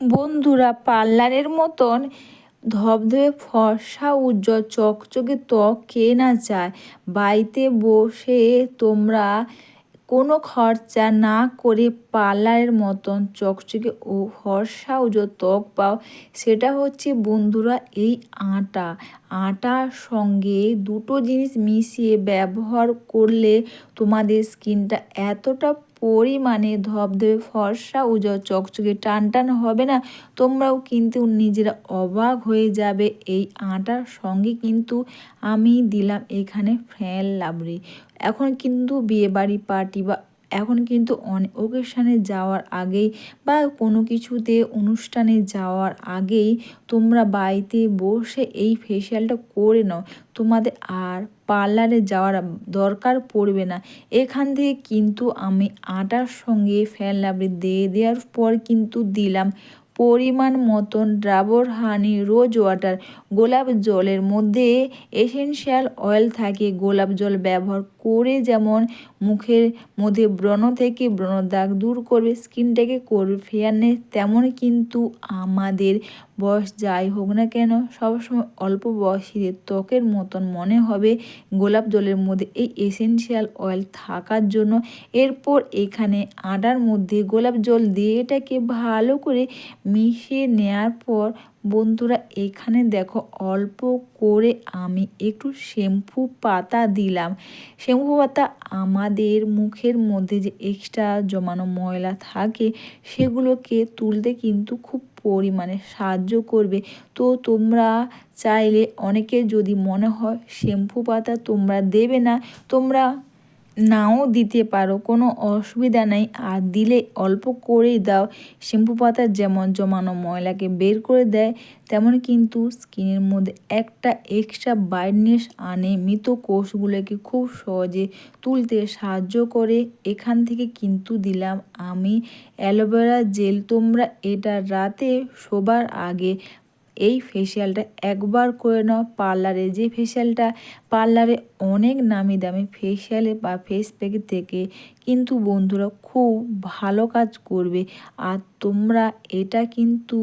বন্ধুরা পার্লারের মতন ধবধবে ফর্সা, উজ্জ্বল, চকচকে ত্বক, কে না চায়? বাড়িতে বসে তোমরা কোনো খরচা না করে পার্লারের মতন চকচকে ও ফর্সা, উজ্জ্বল ত্বক পাও। সেটা হচ্ছে বন্ধুরা এই আটা। আটার সঙ্গে দুটো জিনিস মিশিয়ে ব্যবহার করলে তোমাদের স্কিনটা এতটা পরিমাণে ধবধবে ফর্সা উজ্জ্বল চকচকে টান টান হবে না। তোমরাও কিন্তু নিজেরা অবাক হয়ে যাবে। এই আটার সঙ্গে কিন্তু আমি দিলাম এখানে ফ্যান লাবড়ি। এখন কিন্তু বিয়েবাড়ি পার্টি বা এখন কিন্তু অনেক ওকেশানে যাওয়ার আগেই বা কোনো কিছুতে অনুষ্ঠানে যাওয়ার আগেই তোমরা বাড়িতে বসে এই ফেসিয়ালটা করে নাও। তোমাদের আর পার্লারে যাওয়ার দরকার পড়বে না। এখান থেকে কিন্তু আমি আটার সঙ্গে ফ্যান লাবড়ি দিয়ে দেওয়ার পর কিন্তু দিলাম। পরিমাণ মতন ড্রাবর হানি রোজ ওয়াটার। গোলাপ জলের মধ্যে এসেনশিয়াল অয়েল থাকে। গোলাপ জল ব্যবহার করে যেমন মুখের মধ্যে ব্রণ থেকে ব্রণ দাগ দূর করবে, স্কিনটাকে করবে ফেয়ারনেস, তেমন কিন্তু আমাদের বয়স যাই হোক না কেন সবসময় অল্প বয়সীদের ত্বকের মতন মনে হবে গোলাপ জলের মধ্যে এই এসেনশিয়াল অয়েল থাকার জন্য। এরপর এখানে আটার মধ্যে গোলাপ জল দিয়ে এটাকে ভালো করে মিশিয়ে নেওয়ার পর বন্ধুরা এখানে দেখো অল্প করে আমি একটু শ্যাম্পু পাতা দিলাম। শ্যাম্পু পাতা আমাদের মুখের মধ্যে যে এক্সট্রা জমানো ময়লা থাকে, সেগুলোকে তুলতে কিন্তু খুব পরিমাণে সাহায্য করবে। তো তোমরা চাইলে অনেকের যদি মনে হয় শ্যাম্পু পাতা তোমরা দেবে না, তোমরা নাও দিতে পারো। কোনো অসুবিধা নেই। আর দিলে অল্প করেই দাও। শ্যাম্পু পাতা যেমন জমানো ময়লাকে বের করে দেয়, তেমন কিন্তু স্কিনের মধ্যে একটা এক্সট্রা ব্রাইটনেস আনে। মৃত কোষগুলোকে খুব সহজে তুলতে সাহায্য করে। এখান থেকে কিন্তু দিলাম আমি অ্যালোভেরা জেল। তোমরা এটা রাতে শোবার আগে এই ফেসিয়ালটা একবার করে নাও। পার্লারে যে ফেসিয়ালটা পার্লারে অনেক নামি দামি ফেসিয়ালে বা ফেস প্যাক থেকে কিন্তু বন্ধুরা খুব ভালো কাজ করবে। আর তোমরা এটা কিন্তু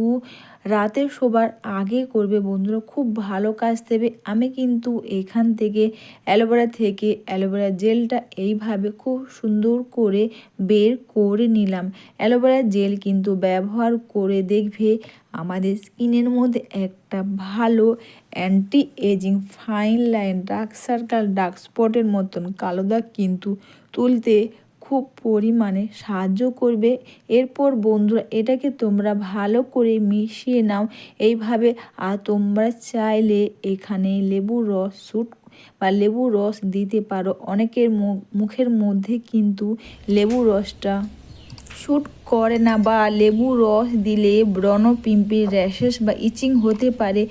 রাতে শোবার আগে করবে। বন্ধুরা খুব ভালো কাজ দেবে। আমি কিন্তু এখান থেকে অ্যালোভেরা থেকে অ্যালোভেরা জেলটা এইভাবে খুব সুন্দর করে বের করে নিলাম। অ্যালোভেরা জেল কিন্তু ব্যবহার করে দেখবে আমাদের স্কিনের মধ্যে একটা ভালো anti ageing fine line dark circle dark স্পটের মতন কালো দাগ কিন্তু তুলতে খুব পরিমাণে সাহায্য করবে। এরপর বন্ধুরা, এটাকে তোমরা ভালো করে মিশিয়ে নাও। এইভাবে আর তোমরা চাইলে এখানে লেবুর রস স্যুট বা লেবু রস দিতে পারো। অনেকের মুখের মধ্যে কিন্তু লেবু রসটা শ্যুট করে না বা লেবু রস দিলে ব্রণ, পিম্পি, র্যাশেস বা ইচিং হতে পারে।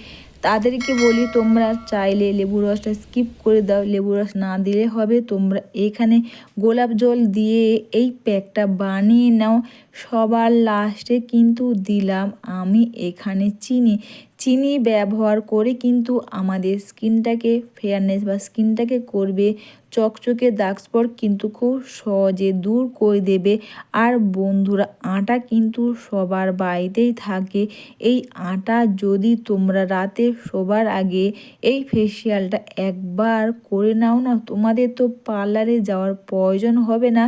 তাদেরকে বলি, তোমরা চাইলে লেবু রসটা স্কিপ করে দাও। লেবু রস না দিলে হবে, তোমরা এখানে গোলাপ জল দিয়ে এই প্যাকটা বানিয়ে নাও। সবার লাস্টে কিন্তু দিলাম আমি এখানে চিনি। চিনি ব্যবহার করে কিন্তু আমাদের স্কিনটাকে ফেয়ারনেস বা স্কিনটাকে করবে। চকচকে দাগ স্পট কিন্তু খুব সহজে দূর করে দেবে। আর বন্ধুরা, আটা কিন্তু সবার বাড়িতেই থাকে। এই আটা যদি তোমরা রাতে শোবার আগে এই ফেসিয়ালটা একবার করে নাও না, তোমাদের তো পার্লারে যাওয়ার প্রয়োজন হবে না।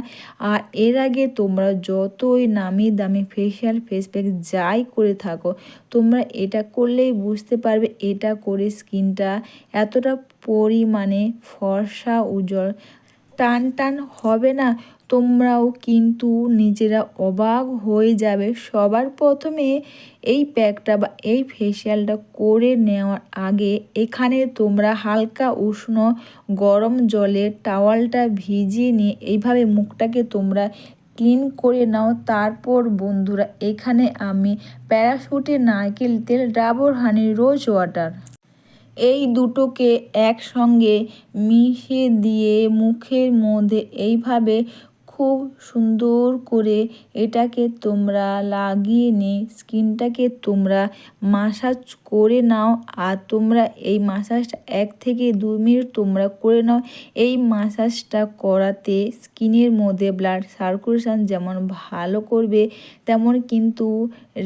আর এর আগে তোমরা যতই নামি দামি ফেসিয়াল ফেস প্যাক যাই করে থাকো, তোমরা এটা করলেই বুঝতে পারবে এটা করে স্কিনটা এতটা পরিমাণে ফর্সা উজ্জ্বল। টান টান হবে না, তোমরাও কিন্তু নিজেরা অবাক হয়ে যাবে। সবার প্রথমে এই প্যাকটা বা এই ফেসিয়ালটা করে নেওয়ার আগে এখানে তোমরা হালকা উষ্ণ গরম জলে টাওয়ালটা ভিজিয়ে নিয়ে এইভাবে মুখটাকে তোমরা ক্লিন করে নাও। তারপর বন্ধুরা, এখানে আমি প্যারাশুটে নারকেল তেল, ডাবর হানি, রোজ ওয়াটার। এই দুটোকে একসঙ্গে মিশিয়ে দিয়ে মুখের মধ্যে এইভাবে খুব সুন্দর করে এটাকে তোমরা লাগিয়ে নিয়ে স্কিনটাকে তোমরা মাসাজ করে নাও আর তোমরা এই মাসাজটা এক থেকে দু মিনিট তোমরা করে নাও। এই মাসাজটা করাতে স্কিনের মধ্যে ব্লাড সার্কুলেশন যেমন ভালো করবে, তেমন কিন্তু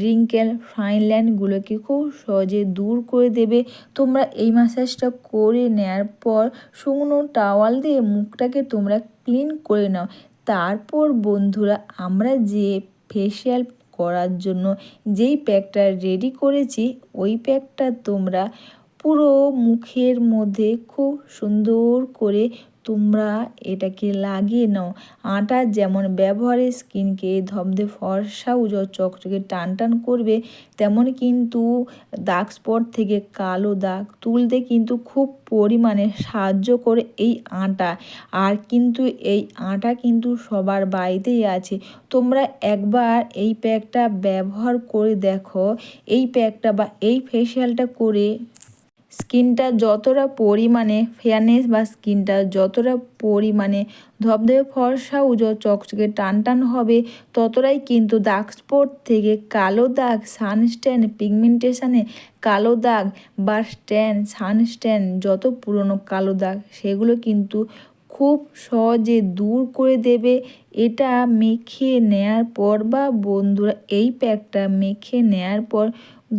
রিঙ্কেল ফাইন লাইনগুলোকে খুব সহজে দূর করে দেবে। তোমরা এই মাসাজটা করে নেওয়ার পর শুকনো টাওয়াল দিয়ে মুখটাকে তোমরা ক্লিন করে নাও। তারপর বন্ধুরা, আমরা যে ফেসিয়াল করার জন্য যেই প্যাকটা রেডি করেছি, ওই প্যাকটা তোমরা পুরো মুখের মধ্যে খুব সুন্দর করে তোমরা এটাকে লাগিয়ে নাও। আটা যেমন ব্যবহারে স্কিনকে ধবধে ফর্সা উজো চকচকে টান টান করবে, তেমন কিন্তু দাগ স্পট থেকে কালো দাগ তুলতে কিন্তু খুব পরিমাণে সাহায্য করে এই আটা। আর কিন্তু এই আটা কিন্তু সবার বাড়িতেই আছে। তোমরা একবার এই প্যাকটা ব্যবহার করে দেখো। এই প্যাকটা বা এই ফেসিয়ালটা করে স্কিনটা যতটা পরিমাণে ফেয়ারনেস বা স্কিনটা যতটা পরিমাণে ধবধবে ফর্সা উজো চকচকে টান টান হবে, ততটাই কিন্তু দাগ স্পট থেকে কালো দাগ সানস্ট্যান পিগমেন্টেশানে কালো দাগ বা স্ট্যান্ড সানস্ট্যান যত পুরনো কালো দাগ, সেগুলো কিন্তু খুব সহজে দূর করে দেবে। এটা মেখে নেয়ার পর বা বন্ধুরা, এই প্যাকটা মেখে নেয়ার পর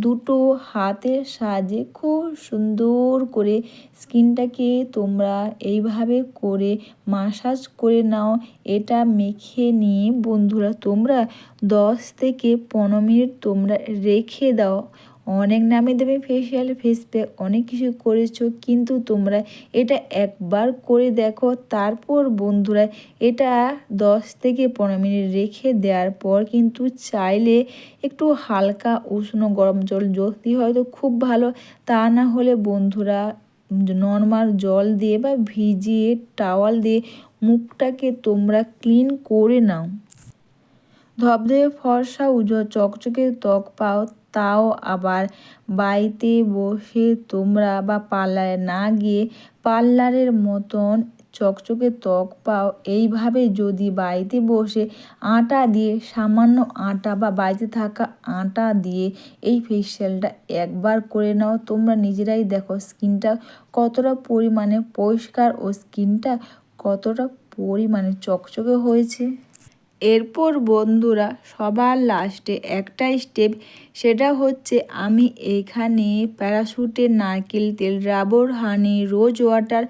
দুটো হাতের সাহায্যে খুব সুন্দর করে স্কিনটাকে তোমরা এইভাবে করে মাসাজ করে নাও। এটা মেখে নিয়ে বন্ধুরা, তোমরা দশ থেকে পনেরো মিনিট তোমরা রেখে দাও। অনেক নামে দামি ফেসিয়াল ফেস প্যাক অনেক কিছু করেছ, কিন্তু তোমরা এটা একবার করে দেখো, তারপর বন্ধুরা এটা দশ থেকে পনেরো মিনিট রেখে দেওয়ার পর কিন্তু চাইলে একটু হালকা উষ্ণ গরম জল যদি হয়তো খুব ভালো, তা না হলে বন্ধুরা নর্মাল জল দিয়ে বা ভিজিয়ে টাওয়াল দিয়ে মুখটাকে তোমরা ক্লিন করে নাও। ধবধবে ফর্সা উজো, চকচকে ত্বক পাও, তাও আবার বাড়িতে বসে তোমরা বা পার্লারে না গিয়ে পার্লারের মতন চকচকে ত্বক পাও। এইভাবে যদি বাড়িতে বসে আটা দিয়ে, সামান্য আটা বা বাড়িতে থাকা আটা দিয়ে এই ফেসিয়ালটা একবার করে নাও। তোমরা নিজেরাই দেখো স্কিনটা কতটা পরিমাণে পরিষ্কার ও স্কিনটা কতটা পরিমাণে চকচকে হয়েছে। এরপর বন্ধুরা সবার লাস্টে একটা স্টেপ সেটা হচ্ছে আমি এখানে প্যারাশুটের নারকেল তেল, রাবর হানি রোজ ওয়াটার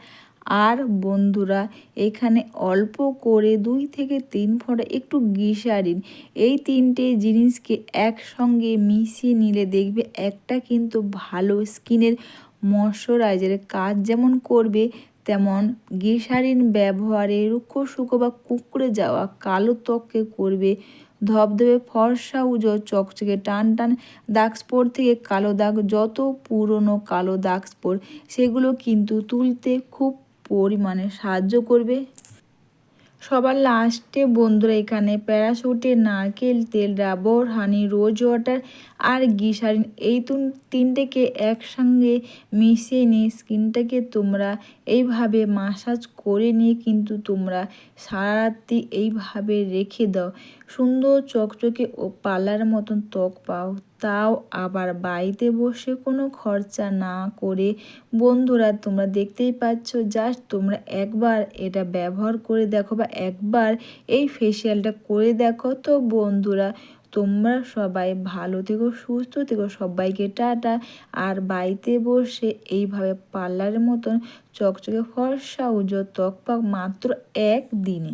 আর বন্ধুরা এখানে অল্প করে দুই থেকে তিন ফোঁটা একটু গিসারিন এই তিনটে জিনিসকে একসঙ্গে মিশিয়ে নিলে দেখবে একটা কিন্তু ভালো স্কিনের ময়শ্চারাইজারের কাজ যেমন করবে তেমন গ্লিসারিন ব্যবহারে রুক্ষ শুকো বা কুকড়ে যাওয়া কালো ত্বককে করবে। ধবধবে ফর্সা উজো চকচকে টান টান দাগ স্পোর থেকে কালো দাগ, যত পুরনো কালো দাগ স্পোর সেগুলো কিন্তু তুলতে খুব পরিমাণে সাহায্য করবে। সবার লাস্টে বন্ধুরা এখানে প্যারাশুটে, নারকেল, তেল রাবর হানি, রোজ ওয়াটার আর গিসারিন। এই তিনটেকে একসঙ্গে মিশিয়ে নিয়ে স্কিনটাকে তোমরা এইভাবে মাসাজ করে নিয়ে কিন্তু তোমরা সারা রাত্রি এইভাবে রেখে দাও। সুন্দর চকচকে ও পালার মতন ত্বক পাও। তাও আবার বাড়িতে বসে কোনো খরচা না করে। বন্ধুরা, তোমরা দেখতেই পাচ্ছ জাস্ট তোমরা একবার এটা ব্যবহার করে দেখো বা একবার এই ফেসিয়ালটা করে দেখো। তো বন্ধুরা, তোমরা সবাই ভালো থেকো, সুস্থ থেকো, সবাইকে টাটা। আর বাড়িতে বসে এইভাবে পার্লারের মতন চকচকে ফর্সা উজ্জ্বল ত্বক পাক মাত্র এক দিনে